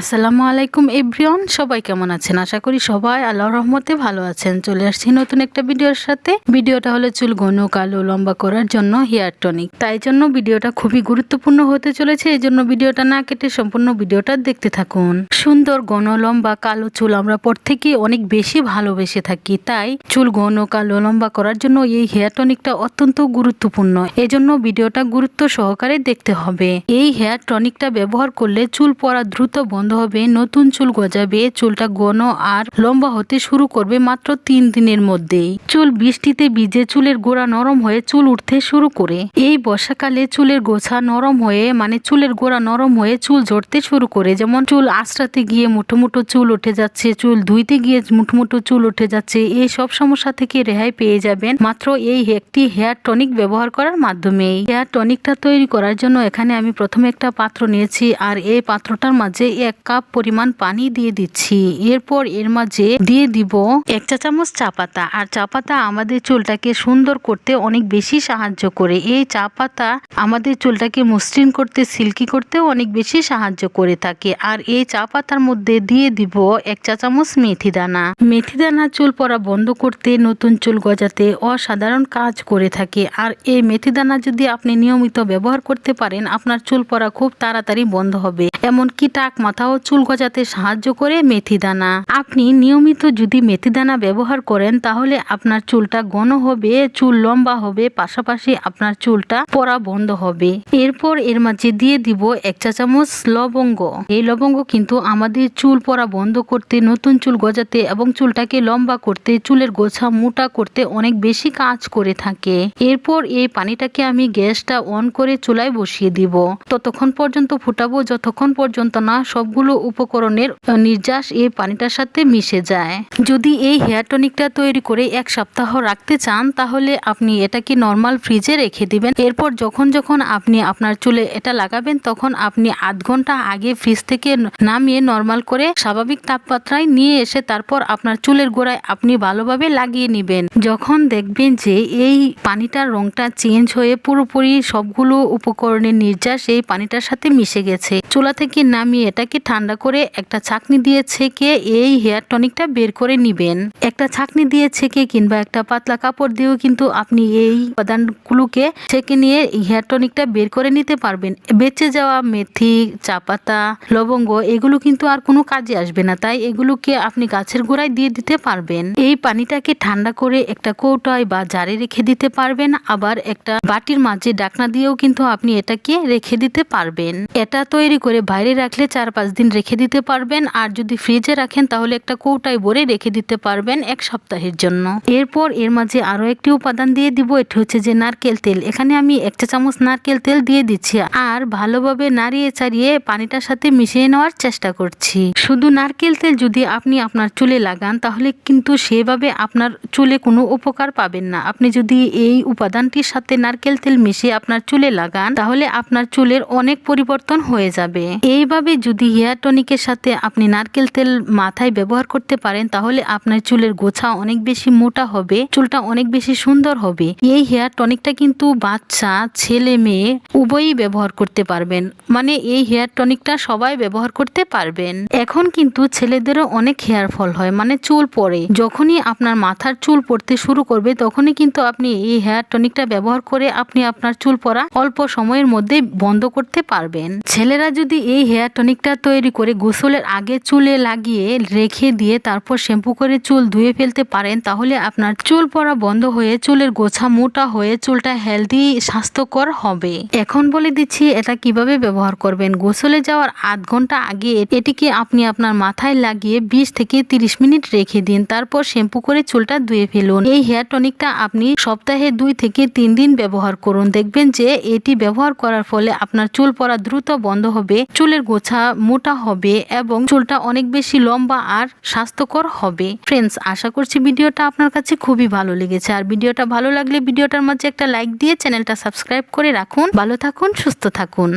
আসসালামু আলাইকুম, এভরিওয়ান। সবাই কেমন আছেন? আশা করি সবাই আল্লাহর রহমতে ভালো আছেন। চলে আসছি নতুন একটা ভিডিওর সাথে। ভিডিওটা হলো চুল ঘন, কালো, লম্বা করার জন্য হেয়ার টনিক। তাই জন্য ভিডিওটা খুবই গুরুত্বপূর্ণ হতে চলেছে। এই জন্য ভিডিওটা না কেটে সম্পূর্ণ ভিডিওটা দেখতে থাকুন। সুন্দর, ঘন, লম্বা, কালো চুল আমরা প্রত্যেকে অনেক বেশি ভালোবেসে থাকি। তাই চুল ঘন, কালো, লম্বা করার জন্য এই হেয়ার টনিকটা অত্যন্ত গুরুত্বপূর্ণ। এজন্য ভিডিওটা গুরুত্ব সহকারে দেখতে হবে। এই হেয়ার টনিকটা ব্যবহার করলে চুল পড়া দ্রুত বন্ধ হবে, নতুন চুল গজাবে, চুলটা ঘন আর লম্বা হতে শুরু করবে মাত্র তিন দিনের মধ্যেই। চুল বৃষ্টিতে ভিজে চুলের গোড়া নরম হয়ে চুল উঠতে শুরু করে। এই বর্ষাকালে চুলের গোছা নরম হয়ে মানে চুলের গোড়া নরম হয়ে চুল ঝরতে শুরু করে। যেমন চুল আশ্রাতে গিয়ে মুঠো মুঠো চুল উঠে যাচ্ছে, চুল ধুইতে গিয়ে মুঠো মুঠো চুল উঠে যাচ্ছে, এই সব সমস্যা থেকে রেহাই পেয়ে যাবেন মাত্র এই একটি হেয়ার টনিক ব্যবহার করার মাধ্যমেই। হেয়ার টনিকটা তৈরি করার জন্য এখানে আমি প্রথমে একটা পাত্র নিয়েছি, আর এই পাত্রটার মাঝে এক কাপ পরিমাণ পানি দিয়ে দিচ্ছি। এরপর এর মাঝে দিয়ে দিব এক চা চামচ চা পাতা। আর চা পাতা আমাদের চুলটাকে সুন্দর করতে অনেক বেশি সাহায্য করে। এই চা পাতা আমাদের চুলটাকে মসৃণ করতে, সিল্কি করতেও অনেক বেশি সাহায্য করে থাকে। আর এই চা পাতার মধ্যে দিয়ে দিব এক চা চামচ মেথি দানা। মেথি দানা চুল পরা বন্ধ করতে, নতুন চুল গজাতে অসাধারণ কাজ করে থাকে। আর এই মেথি দানা যদি আপনি নিয়মিত ব্যবহার করতে পারেন, আপনার চুল পরা খুব তাড়াতাড়ি বন্ধ হবে। এমনকি টাক মাথা ও চুল গজাতে সাহায্য করে মেথি দানা। আপনি নিয়মিত যদি মেথি দানা ব্যবহার করেন, তাহলে আপনার চুলটা ঘন হবে, চুল লম্বা হবে, পাশাপাশি আপনার চুলটা পরা বন্ধ হবে। এরপর এর মাঝে দিয়ে দিব এক চা চামচ লবঙ্গ। এই লবঙ্গ কিন্তু আমাদের চুল পরা বন্ধ করতে, নতুন চুল গজাতে এবং চুলটাকে লম্বা করতে, চুলের গোছা মোটা করতে অনেক বেশি কাজ করে থাকে। এরপর এই পানিটাকে আমি গ্যাসটা অন করে চুলায় বসিয়ে দিব। ততক্ষণ পর্যন্ত ফুটাবো, যতক্ষণ পর্যন্ত না, সবগুলো উপকরণের নির্যাস এই পানিটার সাথে মিশে যায়। যদি এই হেয়ার টনিকটা তৈরি করে এক সপ্তাহ রাখতে চান, তাহলে আপনি এটাকে নর্মাল ফ্রিজে রেখে দিবেন। এরপর যখন যখন আপনি আপনার চুলে এটা লাগাবেন, তখন আপনি আধ ঘণ্টা আগে ফ্রিজ থেকে নামিয়ে নর্মাল করে স্বাভাবিক তাপমাত্রায় নিয়ে এসে তারপর আপনার চুলের গোড়ায় আপনি ভালোভাবে লাগিয়ে নেবেন। যখন দেখবেন যে এই পানিটার রংটা চেঞ্জ হয়ে পুরোপুরি সবগুলো উপকরণের নির্যাস এই পানিটার সাথে মিশে গেছে। চুলা থেকে নামিয়ে এটাকে ঠান্ডা করে একটা ছাকনি দিয়ে ছেঁকে এই হেয়ার টনিকটা বের করে নিবেন। একটা ছাকনি দিয়ে ছেঁকে কিংবা একটা পাতলা কাপড় দিয়েও কিন্তু আপনি এই উপাদানগুলোকে ছেঁকে নিয়ে হেয়ার টনিকটা বের করে নিতে পারবেন। বেঁচে যাওয়া মেথি চা পাতা লবঙ্গ এগুলো কিন্তু আর কোনো কাজে আসবে না। তাই এগুলোকে আপনি গাছের গোড়ায় দিয়ে দিতে পারবেন। এই পানিটাকে ঠান্ডা করে একটা কৌটায় বা জারে রেখে দিতে পারবেন। আবার একটা বাটির মাঝে ডাকনা দিয়েও কিন্তু আপনি এটাকে রেখে দিতে পারবেন। এটা তৈরি করে বাইরে রাখলে চার পাঁচ দিন রেখে দিতে পারবেন। আর যদি ফ্রিজে রাখেন, তাহলে একটা কৌটায় ভরে রেখে দিতে পারবেন এক সপ্তাহের জন্য। এরপর এর মাঝে আরও একটি উপাদান দিয়ে দিব, এটি হচ্ছে যে নারকেল তেল। এখানে আমি একটা চামচ নারকেল তেল দিয়ে দিচ্ছি। আর ভালোভাবে নাড়িয়ে চাড়িয়ে পানিটার সাথে মিশিয়ে নেওয়ার চেষ্টা করছি। শুধু নারকেল তেল যদি আপনি আপনার চুলে লাগান, তাহলে কিন্তু সেভাবে আপনার চুলে কোনো উপকার পাবেন না। আপনি যদি এই উপাদানটির সাথে নারকেল তেল মিশিয়ে আপনার চুলে লাগান, তাহলে আপনার চুলের অনেক পরিবর্তন হয়ে যাবে। এইভাবে যদি হেয়ার টনিকের সাথে আপনি নারকেল তেল মাথায় ব্যবহার করতে পারেন, তাহলে আপনার চুলের গোছা অনেক বেশি মোটা হবে, চুলটা অনেক বেশি সুন্দর হবে। এই হেয়ার টনিকটা কিন্তু বাচ্চা, ছেলে, মেয়ে উভয়ই ব্যবহার করতে পারবেন। মানে এই হেয়ার টনিকটা সবাই ব্যবহার করতে পারবেন। এখন কিন্তু ছেলেদেরও অনেক হেয়ার ফল হয় মানে চুল পড়ে। যখনই আপনার মাথার চুল পড়তে শুরু করবে, তখনই কিন্তু আপনি এই হেয়ার টনিকটা ব্যবহার করে আপনি আপনার চুল পড়া অল্প সময়ের মধ্যে বন্ধ করতে পারবেন। ছেলেরা যদি এই হেয়ার টনিকটা তৈরি করে গোসলের আগে চুলে লাগিয়ে রেখে দিয়ে তারপর শ্যাম্পু করে চুল ধুয়ে ফেলতে পারেন, তাহলে আপনার চুল পড়া বন্ধ হয়ে চুলের গোছা মোটা হয়ে চুলটা হেলদি স্বাস্থ্যকর হবে। এখন বলে দিচ্ছি, এটা কীভাবে ব্যবহার করবেন? গোসলে যাওয়ার আধ ঘণ্টা আগে এটিকে আপনি আপনার মাথায় লাগিয়ে বিশ থেকে তিরিশ মিনিট রেখে দিন, তারপর শ্যাম্পু করে চুলটা ধুয়ে ফেলুন। এই হেয়ার টনিকটা আপনি সপ্তাহে দুই থেকে তিন দিন ব্যবহার করুন। দেখবেন যে এটি ব্যবহার করার ফলে আপনার চুল পড়া দ্রুত বন্ধ হবে চুলের গোছা মোটা হবে এবং চুলটা অনেক বেশি লম্বা আর স্বাস্থ্যকর হবে। ফ্রেন্ডস আশা করছি ভিডিওটা আপনার কাছে খুবই ভালো লেগেছে। আর ভিডিওটা ভালো লাগলে ভিডিওটার মাঝে একটা লাইক দিয়ে চ্যানেলটা সাবস্ক্রাইব করে রাখুন। ভালো থাকুন, সুস্থ থাকুন।